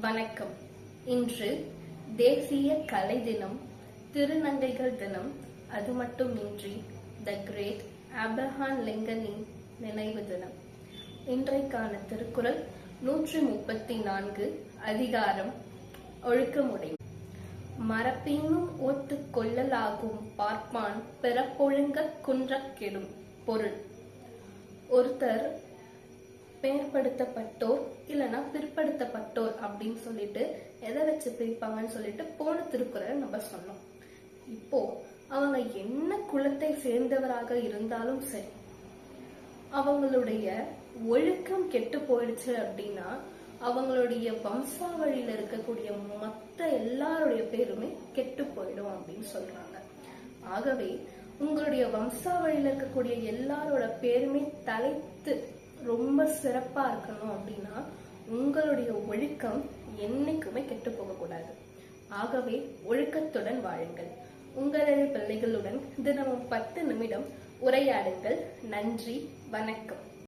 வணக்கம். இன்று தேசிய கலை தினம் திருநங்கைகள் தினம். அது மட்டுமின்றி த கிரேட் அப்ரஹான் லிங்கனின் நினைவு தினம். இன்றைக்கான திருக்குறள் நூற்றி முப்பத்தி நான்கு அதிகாரம் ஒழுக்கமுடை. மரப்பினும் ஓத்து கொள்ளலாகும் பார்ப்பான் பிறப்பொழுங்க குன்றக் கெடும் பொருள். ஒருத்தர் பெயர்படுத்தப்பட்டோர் இல்லைன்னா பிற்படுத்தப்பட்டோர் அப்படின்னு சொல்லிட்டு எதை வச்சு பிரிப்பாங்கன்னு சொல்லிட்டு போன திருக்குறள் நம்ம சொன்னோம். இப்போ அவங்க என்ன குலத்தை சேர்ந்தவராக இருந்தாலும் சரி அவங்களுடைய ஒழுக்கம் கெட்டு போயிடுச்சு அப்படின்னா அவங்களுடைய வம்சாவழியில இருக்கக்கூடிய மொத்த எல்லாருடைய பேருமே கெட்டு போயிடும் அப்படின்னு சொல்றாங்க. ஆகவே உங்களுடைய வம்சாவழியில இருக்கக்கூடிய எல்லாரோட பேருமே தலைத்து ரொம்ப சிறப்பா இருக்கணும் அப்படின்னா உங்களுடைய ஒழுக்கம் என்னைக்குமே கெட்டு போகக்கூடாது. ஆகவே ஒழுக்கத்துடன் வாழுங்கள். உங்களது பிள்ளைகளுடன் தினமும் பத்து நிமிடம் உரையாடுங்கள். நன்றி வணக்கம்.